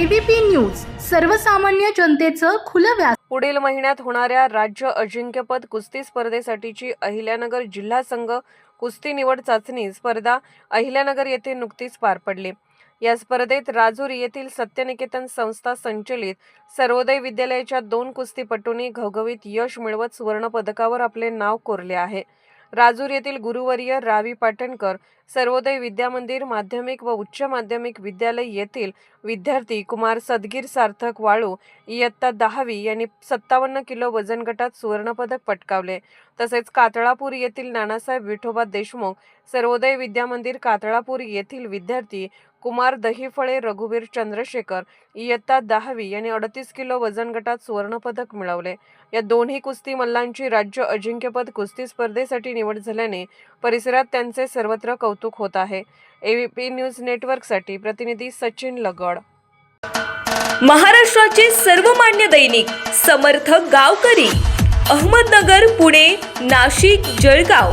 ABP news सर्वसामान्य जनतेचं खुलं व्यास पुढील महिन्यात होणाऱ्या राज्य अजिंक्यपद कुस्ती स्पर्धेसाठीची अहिल्यानगर जिल्हा संघ कुस्ती निवड चाचणी स्पर्धा अहिल्यानगर येथे नुकतीच पार पडली. या स्पर्धेत राजूर येथील सत्यनिकेतन संस्था संचलित सर्वोदय विद्यालयाच्या दोन कुस्तीपटूंनी घवघवीत यश मिळवत सुवर्णपदकावर आपले नाव कोरले आहे. राजूर येथील गुरुवर्य रावी पाटणकर सर्वोदय विद्यामंदिर माध्यमिक व उच्च माध्यमिक विद्यालय येथील विद्यार्थी कुमार सदगीर सार्थक वाळू इयत्ता दहावी यांनी सत्तावन्न किलो वजन गटात सुवर्णपदक पटकावले. तसेच कातळापूर येथील नानासाहेब विठोबा देशमुख सर्वोदय विद्यामंदिर कातळापूर येथील विद्यार्थी कुमार दहीफळे रघुवीर चंद्रशेखर इयत्ता दहावी यांनी अडतीस किलो वजन गटात सुवर्णपदक मिळवले. या दोन्ही कुस्ती मल्लांची राज्य अजिंक्यपद कुस्ती स्पर्धेसाठी निवड झाल्याने परिसरात त्यांचे सर्वत्र कौतुक होत आहे. एबीपी न्यूज नेटवर्कसाठी प्रतिनिधी सचिन लगड. महाराष्ट्राचे सर्वमान्य दैनिक समर्थ गावकरी अहमदनगर पुणे नाशिक जळगाव.